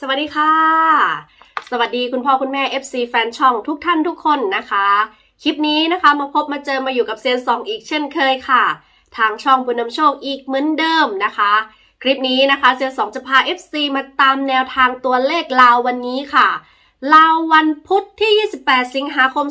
สวัสดีค่ะ สวัสดีคุณพ่อคุณแม่ FC แฟนช่องทุกท่านทุกคนนะคะ คลิปนี้นะคะมาพบมาเจอมาอยู่กับเซียนซองอีกเช่นเคยค่ะ ทางช่องบุญนำโชคอีกเหมือนเดิมนะคะ คลิปนี้นะคะเซียนสองจะพา FC มาตามแนวทางตัวเลขลาววันนี้ค่ะลาววันพุธที่ 28 สิงหาคม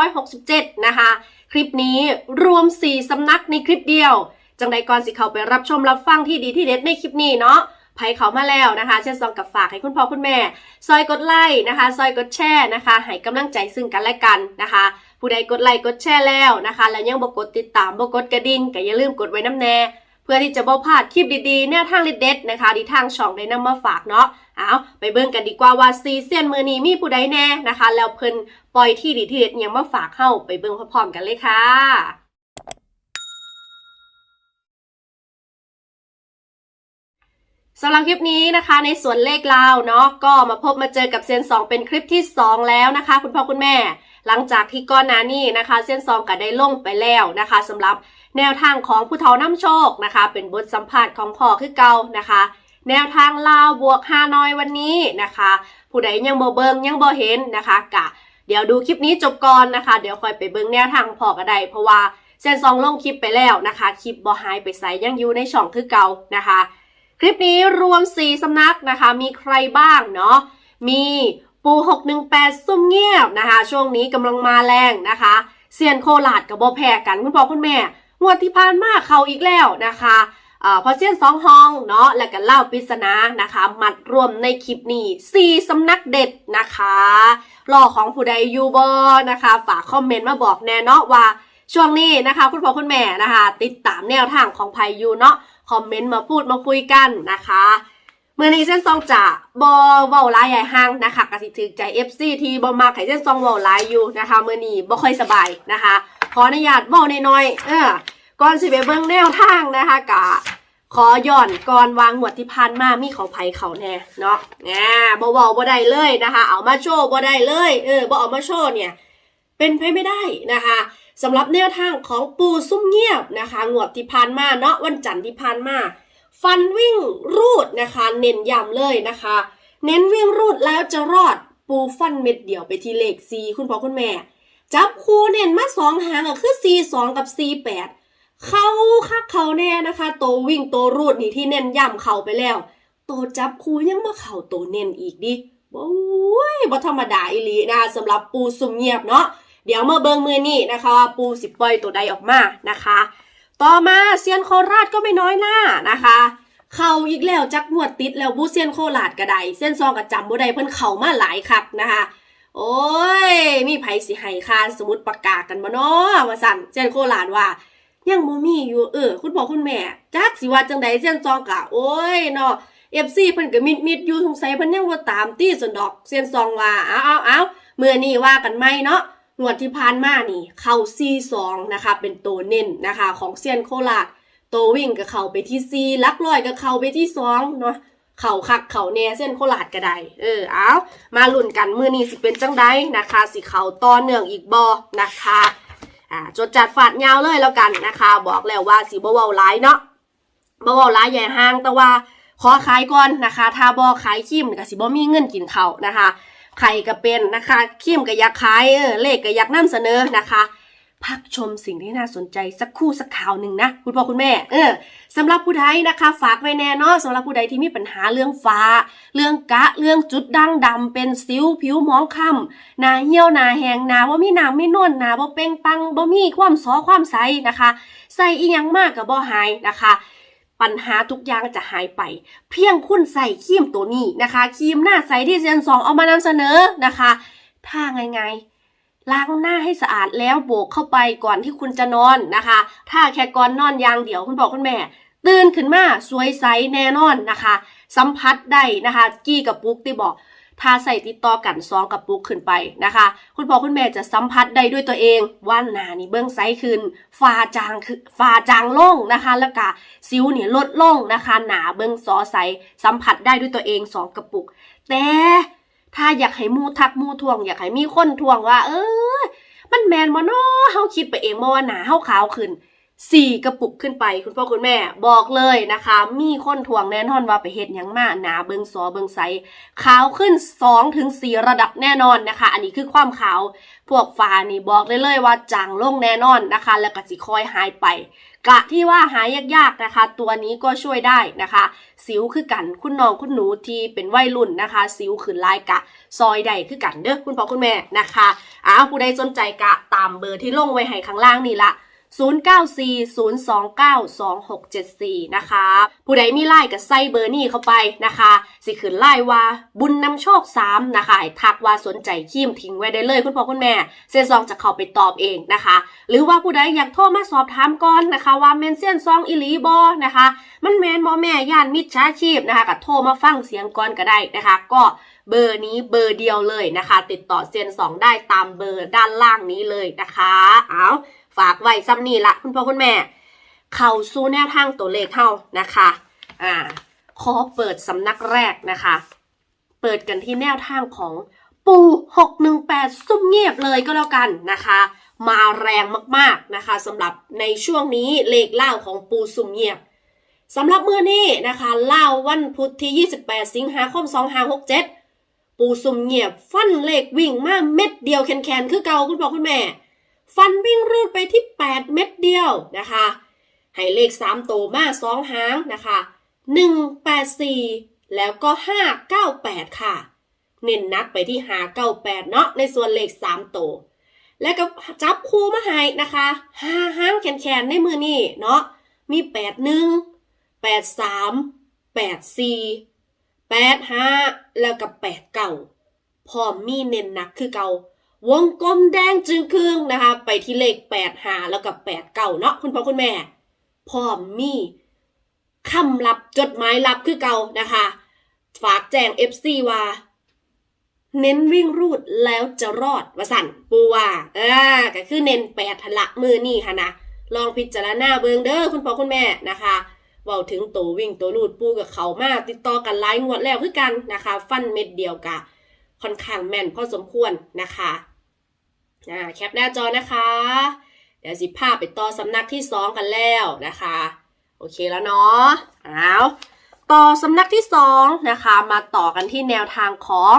2567 นะคะ คลิปนี้รวม 4 สำนักในคลิปเดียว จังใดก่อนสิเขาไปรับชมรับฟังที่ดีที่เด็ดในคลิปนี้เนาะ ไผเขามาแล้วนะคะเช่นซองกับฝากให้คุณพ่อคุณแม่ ซอยกดไลค์นะคะ ซอยกดแชร์นะคะให้กำลังใจซึ่งกันและกันนะคะ ผู้ใดกดไลค์กดแชร์แล้วนะคะ แล้วยังบกดติดตามบกดกระดิ่งก็อย่าลืมกดไว้น้ำแน่เพื่อที่จะบ่พลาดคลิปดีๆแนวทางเด็ดๆนะคะที่ทางช่องได้นำมาฝากเนาะเอาไปเบิ่งกันดีกว่าว่าซีเซียนมือนี้มีผู้ใดแน่นะคะ แล้วเพิ่นปล่อยที่ดีที่เด็ดยังมาฝากเฮาไปเบิ่งพร้อมๆกันเลยค่ะ สำหรับคลิปนี้นะคะ ในส่วนเลขลาวเนาะก็มาพบมาเจอกับเซยนสองเป็นคลิปที่ 2 แล้วนะคะ คุณพ่อคุณแม่ หลังจากที่ก้อนนานี้นะคะเส้นซองก็ได้ลงไปแล้วนะคะสำหรับแนวทางของผู้เฒ่าน้ำโชคนะคะ เป็นบทสัมภาษณ์ของพ่อคือเก่านะคะ แนวทางลาวบวกฮานอยวันนี้นะคะ ผู้ใดยังบ่เบิงยังบ่เห็นนะคะกะเดี๋ยวดูคลิปนี้จบก่อนนะคะ เดี๋ยวค่อยไปเบิงแนวทางพ่อก็ได้เพราะว่าเส้นซองลงคลิปไปแล้วนะคะคลิปบ่หายไปใส่ยังอยู่ในช่องคือเก่านะคะ คลิปนี้รวม 4 สำนักนะคะ มีใครบ้างเนาะ มีปู 618 ซุ่มเงียบนะคะ ช่วงนี้กำลังมาแรงนะคะ เซียนโคราดกับโบแพ้กันคุณพ่อคุณแม่งวดที่ผ่านมาเขาอีกแล้วนะคะอ่อพอเซียนสองห้องเนาะแล้วก็เล่าปริศนานะคะ มัดรวมในคลิปนี้4สำนักเด็ดนะคะรอของผู้ใดอยูบอนะคะ ฝากคอมเมนต์มาบอกแน่เนาะว่า ช่วงนี้นะคะ คุณพ่อคุณแม่นะคะ ติดตามแนวทางของไพยูเนาะ คอมเมนต์มาพูดมาคุยกันนะคะเมื่อนี้เส้นซองจะบอเว้าลายใหญ่ห้างนะคะกระสิถึกใจ FC ทีบอมาไข่เส้นซองเว้าหลายอยู่นะคะเมื่อนี้บ่ค่อยสบายนะคะ ขออนุญาตเว้าน้อยเออก่อนสิไปเบิ่งแนวทางนะคะกะขอย้อนก่อนวางหมวดที่ผ่านมามีของไผเขาแน่เนาะแหน่บ่เว้าบ่ได้เลยนะคะ เอามาโชว์บ่ได้เลย เออบ่เอามาโชว์เนี่ย เป็นไปไม่ได้นะคะ สำหรับแนวทางของปูซุ่มเงียบนะคะงวดที่ผ่านมาเนาะวันจันทร์ที่ผ่านมา ฟันวิ่งรูดนะคะ เน้นย้ำเลยนะคะ เน้นวิ่งรูดแล้วจะรอดปูฟันเม็ดเดียวไปที่เลข C คุณพ่อคุณแม่ จับคู่เน้นมาสองหางก็คือ C 2กับ C 8เข้าคักเขาแน่นะคะโตวิ่งโตรูดนี่ที่เน้นย้ำเข่าไปแล้ว โตจับคู่ยังมาเข่าโตเน้นอีกดิโอ้ยบ่ธรรมดาอีหลีนะคะสำหรับปูซุ่มเงียบเนาะ เดี๋ยวเมาเบิงมือนี่นะคะว่าปูสิปล่อยตัวใดออกมานะคะ ต่อมาเซียนโคราชก็ไม่น้อยหน้านะคะเข่าอีกแล้วจักงวดติดแล้วบูเซียนโคราชก็ไดเส้นซองกับจำบ่ไดเพิ่นเข่ามาหลายคักนะคะ โอ้ย มีไผสิให้คานสมุดประกาศกันบ่เนาะว่าสั่นเซียนโคราชว่ายังบ่มีอยู่เออ คุณพ่อคุณแม่จักสิว่าจังใดเซียนซองกะโอ้ยเนาะ FC เพิ่นก็มิดมิดอยู่สงสัยเพิ่นยังบ่าตามตี้สนดอกเซียนซองว่าเอาเอาเอามื้อนี้ว่ากันไหมเนาะ งวดที่ผ่านมานี่ เข้า C2 นะคะ เป็นตัวเน้นนะคะ ของเซียนโคราชตัววิ่งก็เข้าไปที่ C ลักลอยก็เข้าไปที่2เนาะเข่าคักเข่าแน่เส้นโคราชก็ได้เออเอามาลุ้นกันมือนี้สิเป็นจังไดนะคะ สิเข่าต่อเนื่องอีกบอนะคะอ่าจดจัดฝาดยาวเลยแล้วกันนะคะ บอกแล้วว่าสิบ่เว้าลายเนาะบ่เว้าลายใหญ่ห้างแต่ว่าขอขายก่อนนะคะ ถ้าบ่ขายคิมก็สิบ่มีเงินกินเขานะคะ ไข่ก็เป็นนะคะขีมก็อยากขายเออเลขก็อยากนำเสนอนะคะพักชมสิ่งที่น่าสนใจสักคู่สักข่าวหนึ่งนะ คุณพ่อคุณแม่ เออสำหรับผู้ใดนะคะ ฝากไว้แน่นอนสำหรับผู้ใดที่มีปัญหาเรื่องฟ้า เรื่องกะเรื่องจุดด่างดำเป็นสิวผิวหมองคล้ำหนาเหี่ยวหนาแหงหนาว่ามีหนาไม่นวลหนาบ่เป่งปังบ่มีความสอความใสนะคะ ใส่อีหยังมากกับบ่หายนะคะ ปัญหาทุกอย่างจะหายไป เพียงคุณใส่ครีมตัวนี้นะคะครีมหน้าใสที่เซียนสองเอามานำเสนอนะคะถ้าไงๆล้างหน้าให้สะอาดแล้วโบกเข้าไปก่อนที่คุณจะนอนนะคะ ถ้าแค่ก่อนนอนอย่างเดียวคุณบอกคุณแม่ ตื่นขึ้นมาสวยใสแน่นอนนะคะ สัมผัสได้นะคะ กี้กับปุ๊กที่บอก ถ้าใส่ติดต่อกันซองกับปุ๊กขึ้นไปนะคะ คุณพ่อคุณแม่จะสัมผัสได้ด้วยตัวเองว่าหนานี่เบื้องไซขึ้นฟ้าจางคือฟ้าจางลงนะคะ แล้วก็สิวเนี่ยลดลงนะคะ หนาเบื้องซอใสสัมผัสได้ด้วยตัวเองสองกระปุก แต่ถ้าอยากให้มูทักมูทวง อยากให้มีคนทวงว่า เออมันแมนมาเนเฮาคิดไปเองมาว่าหนาเฮาขาวขึ้น สี่กระปุกขึ้นไป คุณพ่อคุณแม่บอกเลยนะคะ มีคนทวงแน่นอนว่าไปเห็ดยังมาหนาเบิงซอเบิงไซขาวขึ้น2ถึง4ระดับแน่นอนนะคะ อันนี้คือความขาวพวกฟ้านี่บอกได้เลยว่าจางลงแน่นอนนะคะ แล้วก็สิคอยหายไป กะที่ว่าหายยากๆนะคะ ตัวนี้ก็ช่วยได้นะคะ สิวคือกันคุณน้องคุณหนูที่เป็นวัยรุ่นนะคะ สิวขึ้นลายกะ ซอยใดคือกันเด้อคุณพ่อคุณแม่นะคะอ้าวผู้ใดสนใจกะตามเบอร์ที่ลงไว้ให้ข้างล่างนี่ละ 0940292674 นะคะ ผู้ใดมีไลน์กับไส้เบอร์นี่เข้าไปนะคะ สิขึ้นไลน์ว่าบุญนำโชค 3 นะคะทักว่าสนใจคีมทิ้งไว้ได้เลยคุณพ่อคุณแม่ เซนซองจะเข้าไปตอบเองนะคะ หรือว่าผู้ใดอยากโทรมาสอบถามก่อนนะคะ ว่าเมนเซียนซองอิลีบอนะคะ มันแมนบอแม่ย่านมิจฉาชีพนะคะก็โทรมาฟังเสียงก่อนก็ได้นะคะ ก็เบอร์นี้เบอร์เดียวเลยนะคะ ติดต่อเซียนสองได้ตามเบอร์ด้านล่างนี้เลยนะคะ เอา ฝากไว้ซ้ำนี่ละคุณพ่อคุณแม่ เข้าสู่แนวทางตัวเลขเข้านะคะอ่าขอเปิดสำนักแรกนะคะ เปิดกันที่แนวทางของปู618 ซุ่มเงียบเลยก็แล้วกันนะคะ มาแรงมากๆนะคะสำหรับในช่วงนี้เลขเล่าของปูซุ่มเงียบสำหรับมือนี้นะคะเล่าวันพุธที่ 28 สิงหาคม 2567 ปูซุ่มเงียบฟันเลขวิ่งมาเม็ดเดียวแคนๆคือเก่าคุณพ่อคุณแม่ ฟันวิ่งรูดไปที่ 8 เม็ดเดียวนะคะ ให้เลข 3 โตมา2หางนะคะ 184 แล้วก็ 598 ค่ะ เน้นนักไปที่ 598 เนาะในส่วนเลข 3 โต และก็จับคู่มาให้นะคะ5ห้างแขนๆ ในมือนี่เนาะ มี 81 83 84 85 แล้วก็89พร้อมมีเน้นนักคือเก่า วงกลมแดงจึงครึ่งนะคะ ไปที่เลขแปดหาแล้วกับแปดเก่าเนาะคุณพ่อคุณแม่พร้อมมีคำลับจดหมายลับคือเก่านะคะ ฝากแจ้ง FC ว่า เน้นวิ่งรูดแล้วจะรอดวสันปูว่าเอ่าก็คือเน้นแปดทะละมือนี่ค่ะนะลองพิจารณาเบิงเด้อคุณพ่อคุณแม่นะคะเว้าถึงตัววิ่งตัวรูดปูกับเขามาติดต่อกันหลายงวดแล้วคือกันนะคะ ฟันเม็ดเดียวกะค่อนข้างแม่นพอสมควรนะคะ อ่าแคปหน้าจอนะคะ เดี๋ยวสิภาพไปต่อสำนักที่2กันแล้วนะคะ โอเคแล้วเนาะเอาต่อสำนักที่2นะคะ มาต่อกันที่แนวทางของ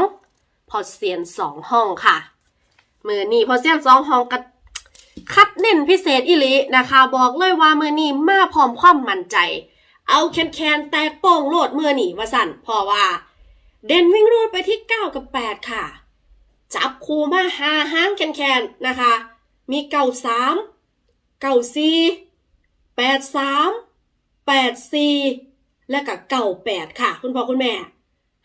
พอเซียน2ห้องค่ะมือนี้พอเซียน2ห้องกัคัดเน้นพิเศษอิลินะคะ บอกเลยว่ามือนี้มาพร้อมความมั่นใจ เอาแคนแคนแตกโป่งโลดมือนี่ว่าสั่นเพอว่า เดนวิ่งรูดไปที่ 9 กับ 8 ค่ะ จับคูมาหาห้างแคนๆนะคะ มีเก่าสามเก่าสี่แปดสามแปดสี่และกับเก่าแปดค่ะ คุณพ่อคุณแม่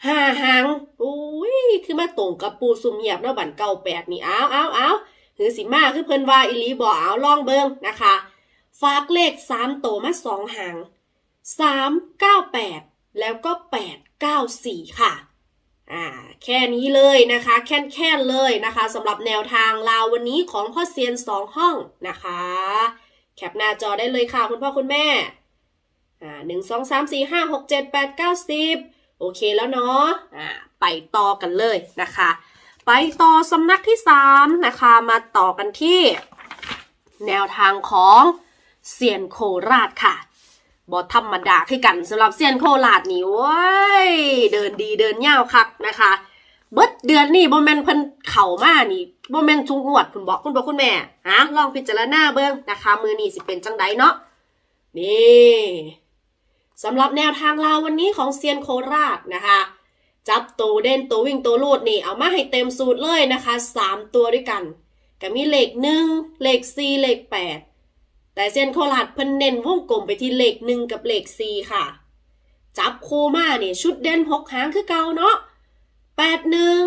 ห้าหางอุ้ยคือมาตรงกับปูซุ่มเงียบแล้วบันเก่าแปดนี่เอาเอาเอาหือสิมาคือเพิ่นว่าอิลีบอกเอาลองเบิงนะคะ ฝากเลขสามโตมาสองหางสามเก้าแปดแล้วก็แปดเก้าสี่ค่ะ อ่าแค่นี้เลยนะคะแค่นแค่นๆเลยนะคะสำหรับแนวทางลาววันนี้ของพ่อเซียนสองห้องนะคะ แคปหน้าจอได้เลยค่ะคุณพ่อคุณแม่อ่าหนึ่งสองสามสี่ห้าหกเจ็ดแปดเก้าสิบโอเคแล้วเนาะอ่าไปต่อกันเลยนะคะ ไปต่อสำนักที่สามนะคะมาต่อกันที่ แนวทางของเซียนโคราชค่ะ บอธรรมดาคือกันสำหรับเซียนโคราชนี่ว้ยเดินดีเดินยาวคักนะคะ เบิดเดือนนี่บ่แมนเพิ่นเข่ามานี่บ่แมนทุกงวดคุณบอกคุณบอกคุณแม่ฮะลองพิจารณาเบิ่งนะคะ มือนี่สิเป็นจังไดเนาะนี่สำหรับแนวทางลาววันนี้ของเซียนโคราชนะคะจับตัวเด่นตัววิ่งตัวลูดนี่เอามาให้เต็มสูตรเลยนะคะสามตัวด้วยกันก็มีเลขหนึ่งเลขสี่เลขแปด แต่เส้นโคราชเพิ่นเน้นวงกลมไปที่เลขหนึ่งกับเลขสี่ค่ะ จับคูมาเนี่ยชุดเด่นหกหางคือเก่าเนาะแปดหนึ่ง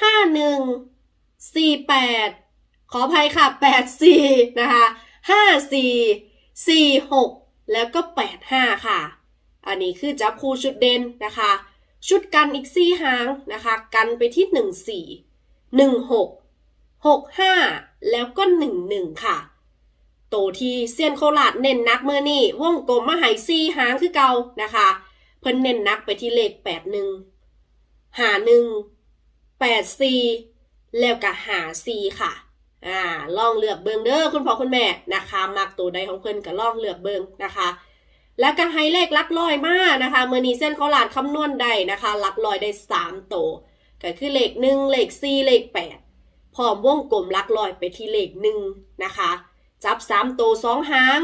ห้าหนึ่งสี่แปดขออภัยค่ะแปดสี่นะคะห้าสี่สี่หกแล้วก็แปดห้าค่ะ อันนี้คือจับคู่ชุดเด่นนะคะ ชุดกันอีกสี่หางนะคะ กันไปที่หนึ่งสี่หนึ่งหกหกห้าแล้วก็หนึ่งหนึ่งค่ะ โตที่เซียนโคราชเน้นนักเมื่อนี่วงกลมมาหายซีหางคือเก่านะคะ เพิ่นเน้นนักไปที่เลขแปดหนึ่งหาหนึ่งแปดสี่แล้วก็หาสี่ค่ะอ่าลองเลือกเบิงเด้อคุณพ่อคุณแม่นะคะมักตัวใดของเพิ่นก็ลองเลือกเบิงนะคะ แล้วก็ให้เลขลักร้อยมานะคะเมือนี้เส้นเขาหลาดคำนวณได้นะคะลักร้อยได้สามตัวก็คือเลขหนึ่งเลขสี่เลขแปดพร้อมวงกลมลักร้อยไปที่เลขหนึ่งนะคะ จับสามตัวสองหาง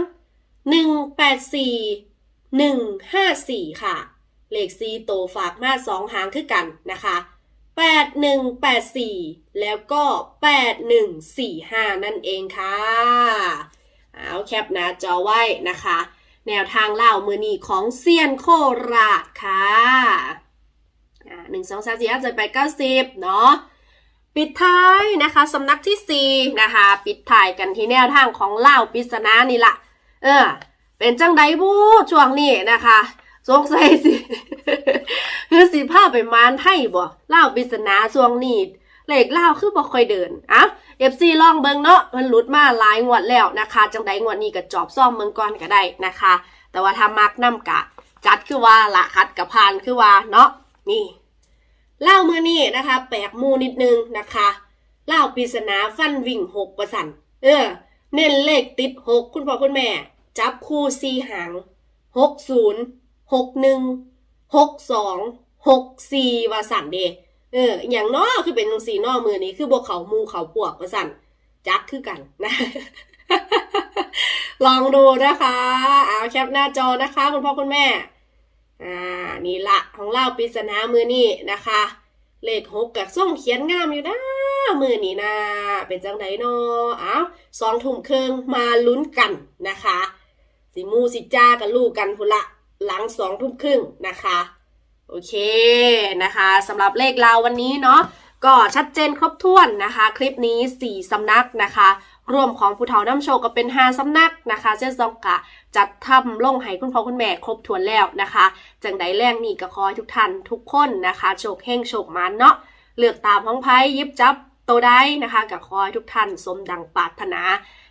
หนึ่งแปดสี่หนึ่งห้าสี่ค่ะ เลขสี่ตัวฝากมาสองหางคือกันนะคะแปดหนึ่งแปดสี่แล้วก็แปดหนึ่งสี่ห้านั่นเองค่ะ เอาแคปหน้าจอไว้นะคะ แนวทางเล่ามือนีของเซียนโคราชค่ะหนึ่งสองสามสี่ห้าเจ็ดแปดเก้าสิบเนาะ ปิดท้ายนะคะสำนักที่สี่นะคะ ปิดท้ายกันที่แนวทางของเล่าปริศนานี่ละเออ เป็นจังไดบูช่วงนี้นะคะสงสัยสิคือสิพาพไปมานไทยบ่เล่าปริศนาช่วงนี้เลขเล่าคือบ่ค่อยเดินอะเอฟซีลองเบิงเนาะมันหลุดมาหลายงวดแล้วนะคะ จังไดงวดนี้ก็จอบซ่อมเมืองก่อนก็ได้นะคะ แต่ว่าถ้ามักน้ำกะ จัดคือว่าละคัดกับพานคือว่าเนาะนี่ เล่ามือนี่นะคะ แปลกมูนิดนึงนะคะเล่าปริศนาฟันวิ่งหกประสันเออ เน้นเลขติดหกคุณพ่อคุณแม่ จับคู่ซีหางหกศูนย์หกหนึ่งหกสองหกสี่ว่าสันเดเอออย่างน้อคือเป็นจังสีน้อมือนี้คือบวกเขามูเขาปวกว่าสันจักคือกันนะลองดูนะคะ เอาแคปหน้าจอนะคะ คุณพ่อคุณแม่ อ่านี่ละของเล่าปริศนามือนี้นะคะ เลขหกกับส่งเขียนงามอยู่นะมือนี้นะเป็นจังไดเนาะอ้าวสองทุ่มครึ่งมาลุ้นกันนะคะ สิมูสิจ้ากับลูกกันพุละหลังสองทุ่มครึ่งนะคะโอเคนะคะสำหรับเลขเราววันนี้เนาะก็ชัดเจนครบถ้วนนะคะ คลิปนี้ 4สำนักนะคะ รวมของผู้เฒ่าน้ำโชคก็เป็น5สำนักนะคะเส้นซองกะจัดทำลงให้คุณพ่อคุณแม่ครบถ้วนแล้วนะคะ จังใดแรงนี่ก็ขอให้ทุกท่านทุกคนนะคะโชคเฮงโชคมันเนาะเลือกตามของไพ่ยิบจับโตได้นะคะก็ขอให้ทุกท่านสมดังปรารถนา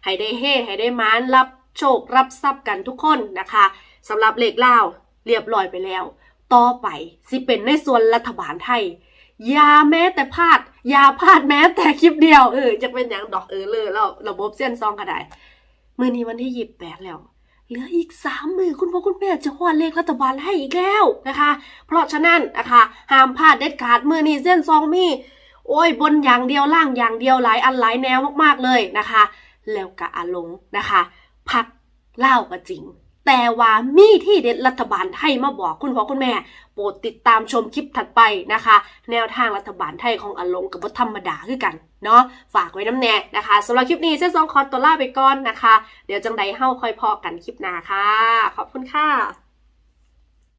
ให้ได้เฮให้ได้มานรับโชครับทรัพย์กันทุกคนนะคะสำหรับเลขเล่าเรียบร้อยไปแล้ว ต่อไปสิเป็นในส่วนรัฐบาลไทย ย่าแม้แต่พลาดอย่าพลาดแม้แต่คลิปเดียวเออจะเป็นอย่างดอกเออเลยแล้วระบบเส้นซองก็ได้มือนี้วันที่ยี่แปดแล้วเหลืออีกสามมือคุณพ่อคุณแม่จะฮอดเลขรัฐบาลให้อีกแล้วนะคะ เพราะฉะนั้นนะคะห้ามพลาดเด็ดขาดมือนี้เส้นซองมี โอ้ยบนอย่างเดียวล่างอย่างเดียวหลายอันหลายแนวมากๆเลยนะคะ แล้วกะอาลงนะคะ พักเล่าก็จริง แต่ว่ามีที่เด็ดรัฐบาลไทยมาบอกคุณพ่อคุณแม่ โปรดติดตามชมคลิปถัดไปนะคะ แนวทางรัฐบาลไทยของอลงกับวัธรรมดาคือกันเนาะฝากไว้น้ำแน่นะคะสำหรับคลิปนี้เส้นซองคอนตัวล่าไปก่อนนะคะ เดี๋ยวจังใดเฮ้าคอยพอกันคลิปหน้าค่ะ ขอบคุณค่ะ